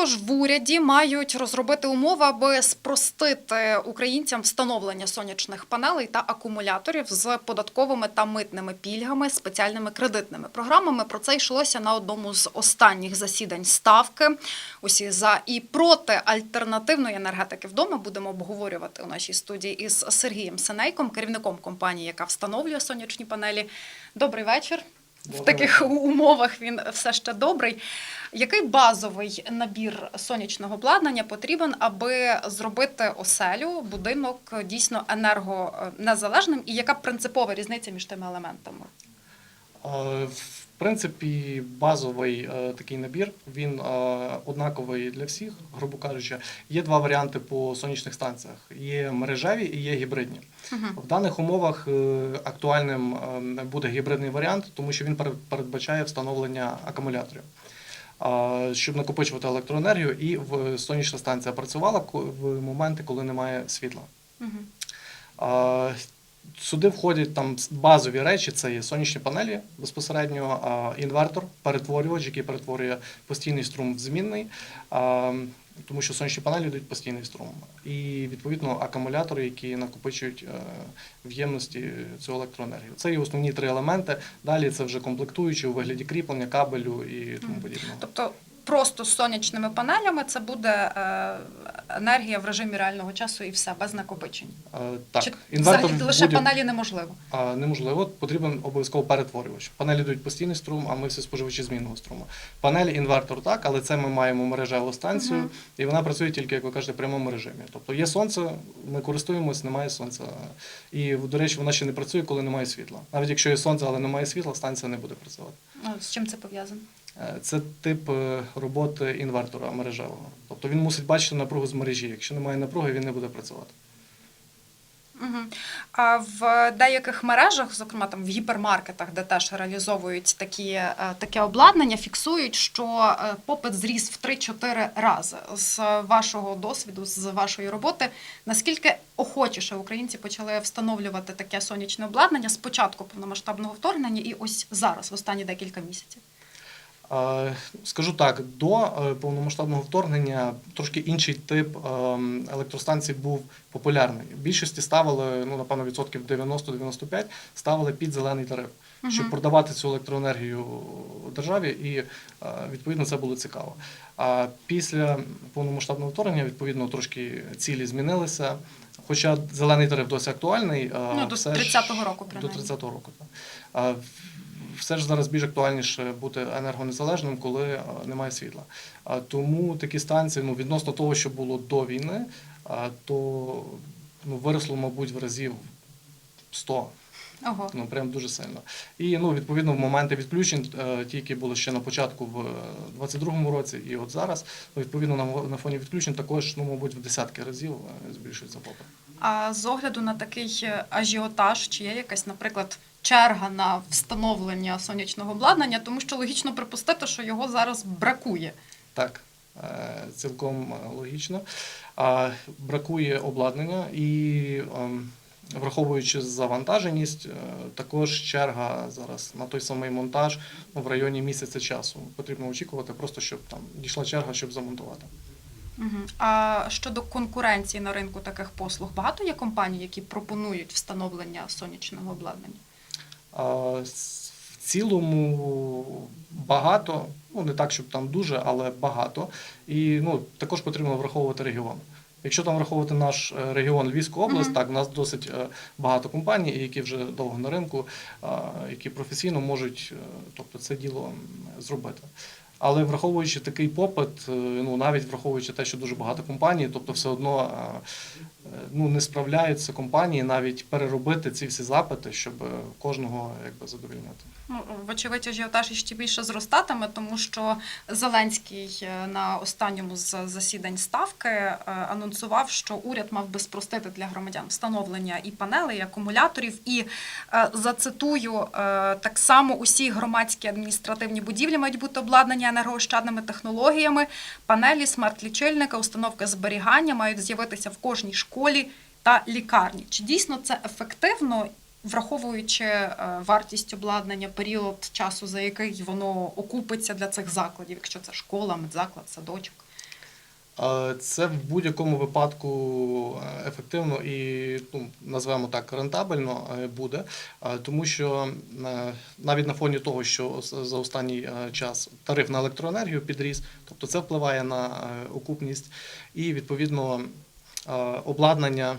Отож, в уряді мають розробити умови, аби спростити українцям встановлення сонячних панелей та акумуляторів з податковими та митними пільгами, спеціальними кредитними програмами. Про це йшлося на одному з останніх засідань ставки. Усі за і проти альтернативної енергетики вдома будемо обговорювати у нашій студії із Сергієм Синейком, керівником компанії, яка встановлює сонячні панелі. Добрий вечір. В таких умовах він все ще добрий. Який базовий набір сонячного обладнання потрібен, аби зробити оселю, будинок дійсно енергонезалежним? І яка принципова різниця між тими елементами? Е, В принципі, базовий е, такий набір, він е, однаковий для всіх, грубо кажучи. Є два варіанти по сонячних станціях: є мережеві і є гібридні. В даних умовах е, актуальним буде гібридний варіант, тому що він перед- передбачає встановлення акумуляторів. Щоб накопичувати електроенергію, і в сонячна станція працювала в моменти, коли немає світла. Мгм. Сюди входять там базові речі: це є сонячні панелі безпосередньо, інвертор, перетворювач, який перетворює постійний струм в змінний, тому що сонячні панелі дають постійний струм. І відповідно акумулятори, які накопичують е, в ємності цю електроенергію. Це є основні три елементи. Далі це вже комплектуючі у вигляді кріплення, кабелю і тому подібного. Тобто просто з сонячними панелями це буде е, енергія в режимі реального часу і все без накопичень. Е, Так, Чи інвертор взагалі лише будь- панелі неможливо? А, неможливо, потрібен обов'язково перетворювач. Панелі дають постійний струм, а ми всі споживачі змінного струму. Панелі інвертор так, але це ми маємо мережеву станцію, Мгм. і вона працює тільки, як ви кажете, в прямому режимі. Тобто є сонце, ми користуємось, немає сонця. І, до речі, вона ще не працює, коли немає світла. Навіть якщо є сонце, але немає світла, станція не буде працювати. Ну, З чим це пов'язано? Е, Це тип е, роботи інвертора мережевого. Тобто він мусить бачити напругу з мережі. Якщо немає напруги, він не буде працювати. А в деяких мережах, зокрема там в гіпермаркетах, де теж реалізовують такі, е, таке обладнання, фіксують, що попит зріс в 3-4 рази. З вашого досвіду, з вашої роботи, наскільки охочіше українці почали встановлювати таке сонячне обладнання з початку повномасштабного вторгнення і ось зараз, в останні декілька місяців? Скажу так, до е, повномасштабного вторгнення трошки інший тип ем, електростанцій був популярний. Більшості ставили, ну напевно, відсотків 90-95 ставили під зелений тариф, щоб продавати цю електроенергію державі, і е, відповідно це було цікаво. А після повномасштабного вторгнення, відповідно, трошки цілі змінилися. Хоча зелений тариф досі актуальний. е, Ну, до все 30-го року, До принаймні. 30-го року, так. Все ж зараз більш актуальніше бути енергонезалежним, коли немає світла. Тому такі станції, ну, відносно того, що було до війни, то ну, виросло, мабуть, в разів 100. Ого. Ну, прям дуже сильно. І ну, відповідно, в моменти відключень, е, ті, які були ще на початку в 22-му році, і от зараз, ну, відповідно, на, на фоні відключень також, ну, мабуть, в десятки разів е, збільшується попит. А з огляду на такий е, ажіотаж, чи є якась, наприклад, черга на встановлення сонячного обладнання, тому що логічно припустити, що його зараз бракує. Так, е, цілком е, логічно. Бракує обладнання і, ем, враховуючи завантаженість, е, також черга зараз на той самий монтаж ну, в районі місяця часу. Потрібно очікувати, просто щоб там дійшла черга, щоб замонтувати. А щодо конкуренції на ринку таких послуг, багато є компаній, які пропонують встановлення сонячного обладнання? В цілому багато, ну не так, щоб там дуже, але багато. І ну, також потрібно враховувати регіон. Якщо там враховувати наш е, регіон Львівську область, Мгм. так у нас досить е, багато компаній, які вже довго на ринку, е, які професійно можуть тобто, це діло зробити. Але враховуючи такий попит, ну навіть враховуючи те, що дуже багато компаній, тобто все одно ну, не справляються компанії навіть переробити ці всі запити, щоб е, кожного якби задовільнити. Ну, вочевидь, ажіотаж іще більше зростатиме, тому що Зеленський е, на останньому з засідань ставки е, анонсував, що уряд мав би спростити для громадян встановлення і панелей, і акумуляторів. І зацитую так само усі громадські адміністративні будівлі мають бути обладнані енергоощадними технологіями. Панелі, смарт-лічильника, установки зберігання мають з'явитися в кожній школі та лікарні. Чи дійсно це ефективно? Враховуючи е, вартість обладнання, період часу, за який воно окупиться для цих закладів, якщо це школа, медзаклад, садочок. Це в будь-якому випадку е, ефективно і ну, назвемо так рентабельно е, буде, тому що навіть на фоні того, що за останній час тариф на електроенергію підріс, тобто це впливає на окупність і відповідно обладнання.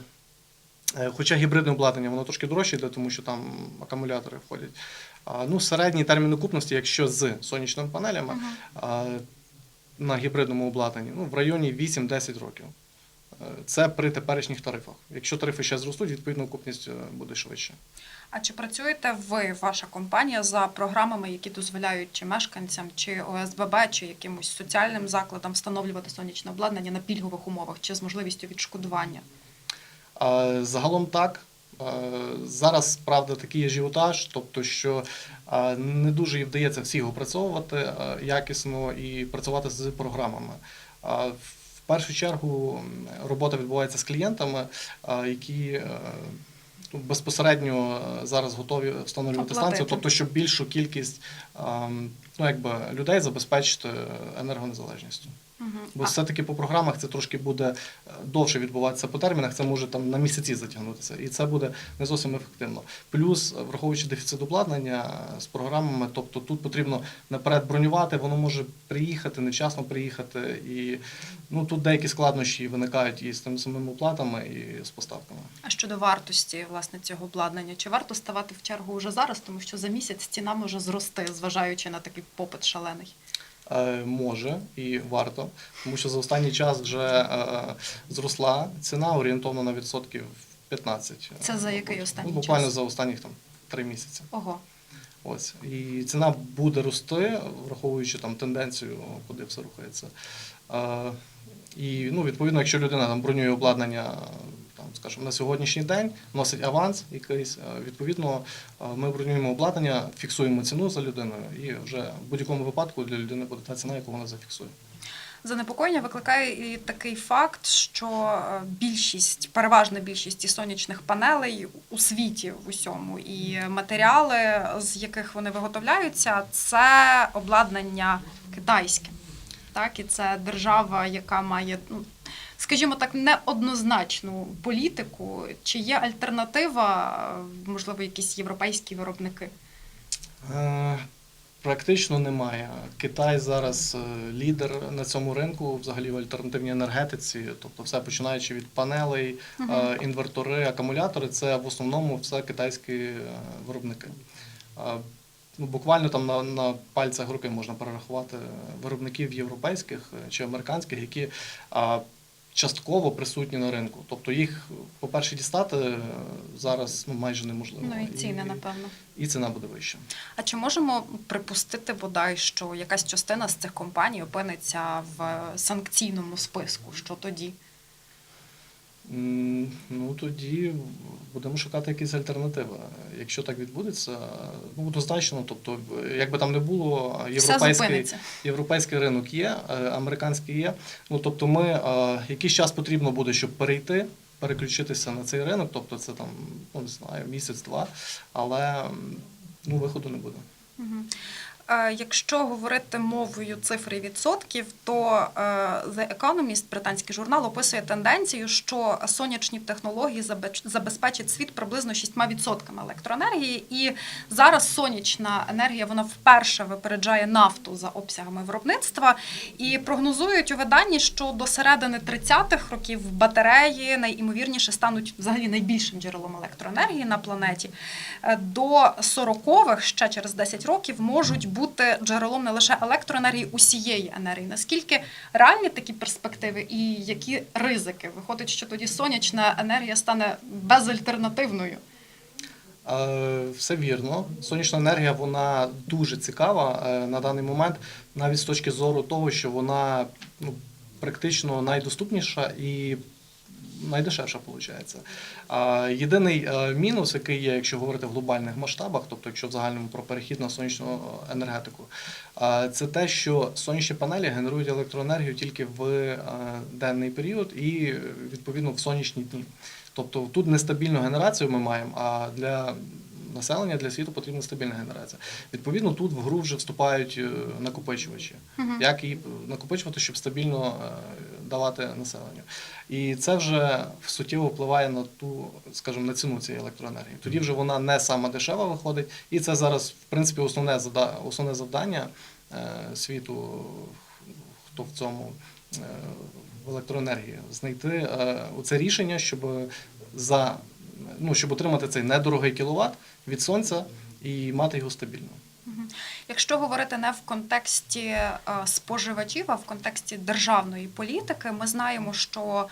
Е, Хоча гібридне обладнання воно трошки дорожче йде, тому що там акумулятори входять. Ну, середній термін окупності, якщо з сонячними панелями, а, на гібридному обладнанні ну, в районі 8-10 років. Це при теперішніх тарифах. Якщо тарифи ще зростуть, відповідно окупність е, буде швидше. А чи працюєте ви, ваша компанія, за програмами, які дозволяють чи мешканцям, чи ОСББ, чи якимось соціальним закладам встановлювати сонячне обладнання на пільгових умовах, чи з можливістю відшкодування? Загалом так. Зараз, правда, такий ажіотаж, тобто, що не дуже і вдається всіх опрацьовувати якісно і працювати з програмами. Першу чергу робота відбувається з клієнтами, е, які е, ну, безпосередньо е, зараз готові встановлювати Оплатити. станцію, тобто, щоб більшу кількість ну, якби, людей забезпечити енергонезалежністю. Угу. Бо все-таки по програмах це трошки буде е, довше відбуватися по термінах, це може там на місяці затягнутися, і це буде не зовсім ефективно. Плюс, е, враховуючи дефіцит обладнання е, з програмами, тобто тут потрібно наперед бронювати, воно може приїхати, невчасно приїхати, і ну тут деякі складнощі виникають і з тими самими оплатами, і з поставками. А щодо вартості власне цього обладнання, чи варто ставати в чергу вже зараз, тому що за місяць ціна може зрости, зважаючи на такий попит шалений? Е, Може і варто, тому що за останній час вже е, зросла ціна орієнтовно на відсотків 15. Це за який останній ну, буквально час? за останніх там три місяці. Ого. Ось і ціна буде рости, враховуючи там тенденцію, куди все рухається. Е, і ну, відповідно, якщо людина там бронює обладнання. Скажімо, на сьогоднішній день носить аванс якийсь. е, Відповідно, е, ми бронюємо обладнання, фіксуємо ціну за людиною, і вже в будь-якому випадку для людини буде та ціна, яку вона зафіксує. Занепокоєння викликає і такий факт, що е, більшість, переважна більшість і сонячних панелей у світі в усьому, і матеріали, з яких вони виготовляються, це обладнання китайське. Так, і це держава, яка має, ну, скажімо так, неоднозначну політику. Чи є альтернатива, можливо, якісь європейські виробники? Е, Практично немає. Китай зараз е, лідер на цьому ринку, взагалі в альтернативній енергетиці. Тобто, все починаючи від панелей, е, інвертори, акумулятори, це в основному все китайські виробники. Ну, буквально там на, на пальцях руки можна перерахувати виробників європейських чи американських, які а, частково присутні на ринку. Тобто їх, по-перше, дістати е, зараз ну, майже неможливо. Ну і ціни, напевно. і ціна буде вища. А чи можемо припустити бодай, що якась частина з цих компаній опиниться в санкційному списку? Що тоді? Ну тоді будемо шукати якісь альтернативи. Якщо так відбудеться, ну однозначно, тобто, як би там не було, європейський, європейський ринок є, е, американський є. Ну тобто, ми е, якийсь час потрібно буде, щоб перейти, переключитися на цей ринок. Тобто, це там ну не знаю, місяць-два, але ну виходу не буде. Мгм. Е, Якщо говорити мовою цифр і відсотків, то е, The Economist, британський журнал, описує тенденцію, що сонячні технології забезпечать світ приблизно 6% електроенергії. І зараз сонячна енергія вона вперше випереджає нафту за обсягами виробництва. І прогнозують у виданні, що до середини 30-х років батареї найімовірніше стануть взагалі найбільшим джерелом електроенергії на планеті. Е, До 40-х, ще через 10 років, можуть бути джерелом не лише електроенергії, усієї енергії. Наскільки реальні такі перспективи і які ризики? Виходить, що тоді сонячна енергія стане безальтернативною. Е, Все вірно. Сонячна енергія вона дуже цікава е, на даний момент, навіть з точки зору того, що вона ну, практично найдоступніша і найдешевша виходить. Єдиний е, мінус, який є, якщо говорити в глобальних масштабах, тобто якщо в загальному про перехід на сонячну енергетику, е, це те, що сонячні панелі генерують електроенергію тільки в е, денний період і відповідно в сонячні дні. Тобто тут нестабільну генерацію ми маємо, а для населення, для світу потрібна стабільна генерація. Відповідно, тут в гру вже вступають е, накопичувачі. Як її накопичувати, щоб стабільно е, давати населенню. І це вже суттєво впливає на ту, скажімо, на ціну цієї електроенергії. Тоді вже вона не сама дешева виходить, і це зараз, в принципі, основне основне завдання е, світу, хто в цьому е, в електроенергії, знайти е, оце рішення, щоб за ну, щоб отримати цей недорогий кіловат від сонця і мати його стабільно. Якщо говорити не в контексті е, споживачів, а в контексті державної політики, ми знаємо, що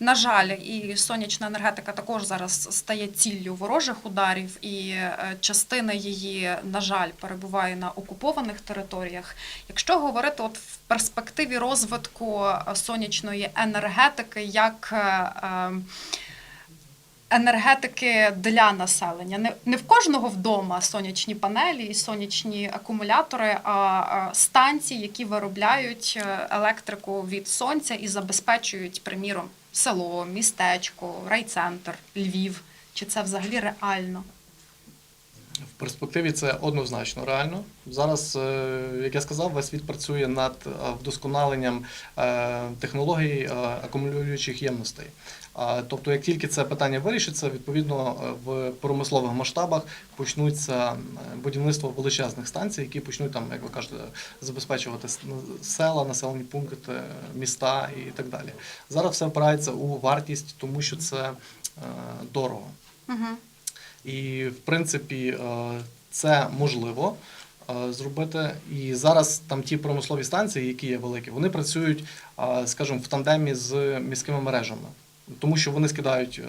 на жаль, і сонячна енергетика також зараз стає ціллю ворожих ударів, і е, частина її, на жаль, перебуває на окупованих територіях. Якщо говорити от в перспективі розвитку е, сонячної енергетики, як енергетики для населення. Не, не в кожного вдома сонячні панелі і сонячні акумулятори, а станції, які виробляють е, електрику від сонця і забезпечують, приміром, село, містечко, райцентр, Львів. Чи це взагалі реально? Перспективі це однозначно реально. Зараз, е, як я сказав, весь світ працює над вдосконаленням е, технологій е, акумулюючих ємностей. Тобто, як тільки це питання вирішиться, відповідно в промислових масштабах почнуться будівництво величезних станцій, які почнуть там, як ви кажете, забезпечувати села, населені пункти, міста і так далі. Зараз все впирається у вартість, тому що це дорого. І в принципі е, це можливо е, зробити. І зараз там ті промислові станції, які є великі, вони працюють, е, скажімо, в тандемі з міськими мережами. Тому що вони скидають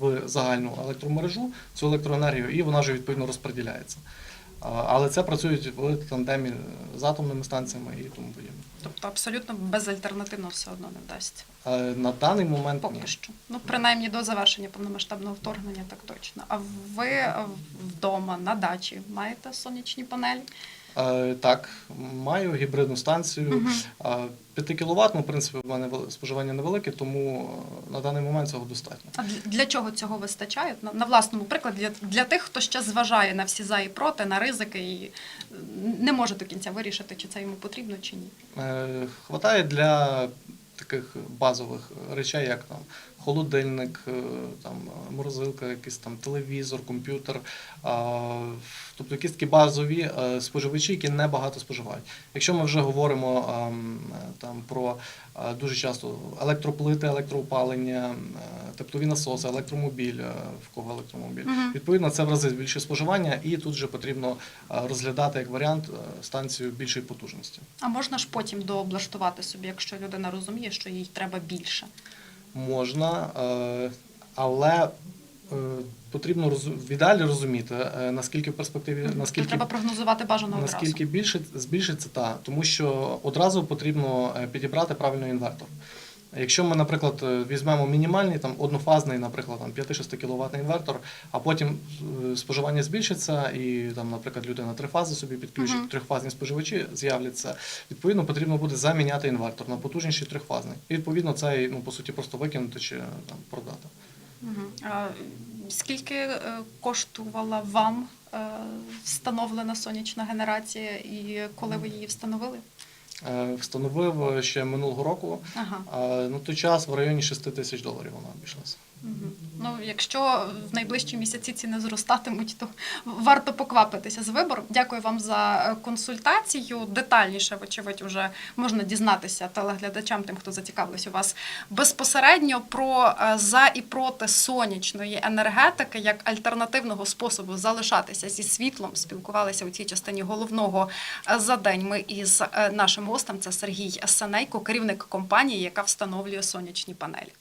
в загальну електромережу цю електроенергію, і вона вже відповідно розподіляється. Але це працюють в тандемі з атомними станціями і тому подібне. Тобто абсолютно безальтернативно все одно не вдасться. Е, На даний момент ні. Поки що. Ну, принаймні до завершення повномасштабного вторгнення, так точно. А ви вдома на дачі маєте сонячні панелі? Е, Так, маю гібридну станцію. Мгм. 5 кВт, ну, в принципі, в мене споживання невелике, тому е, на даний момент цього достатньо. А для- чого цього вистачає? На, власному прикладі для, тих, хто ще зважає на всі за і проти, на ризики і е, не може до кінця вирішити, чи це йому потрібно чи ні. Е, Хватає для таких базових речей, як там холодильник, е, там е, морозилка, якийсь там телевізор, комп'ютер. Тобто якісь такі базові е, споживачі, які небагато споживають. Якщо ми вже говоримо ем, е, там про е, дуже часто електроплити, електроопалення, е, теплові насоси, електромобіль, е, в кого електромобіль. Мгм. Відповідно, це в рази збільшує споживання, і тут вже потрібно е, розглядати як варіант е, станцію більшої потужності. А можна ж потім дооблаштувати собі, якщо людина розуміє, що їй треба більше. Можна, е, але е, потрібно в ідеалі розуміти, е, наскільки в перспективі, Тобто наскільки, треба прогнозувати бажано наскільки більше, збільшиться та, тому що одразу потрібно підібрати правильний інвертор. Якщо ми, наприклад, е, візьмемо мінімальний там однофазний, наприклад, там 5-6 кВт інвертор, а потім е, споживання збільшиться, і там, наприклад, людина три фази собі підключить, Мгм. трьохфазні споживачі з'являться. Відповідно, потрібно буде заміняти інвертор на потужніший трьохфазний. І відповідно цей, ну по суті, просто викинути чи там продати. Мгм. А скільки е, коштувала вам встановлена сонячна генерація і коли ви її встановили? Е, Встановив е, ще минулого року. Ага. На той час в районі 6 тисяч доларів вона обійшлася. Мгм. Ну, якщо в найближчі місяці ціни зростатимуть, то варто поквапитися з вибором. Дякую вам за консультацію. Детальніше, вочевидь, вже можна дізнатися телеглядачам, тим, хто зацікавився у вас безпосередньо про е, за і проти сонячної енергетики як альтернативного способу залишатися зі світлом. Спілкувалися у цій частині головного е, за день. Ми із е, нашим гостем це Сергій Санейко, керівник компанії, яка встановлює сонячні панелі.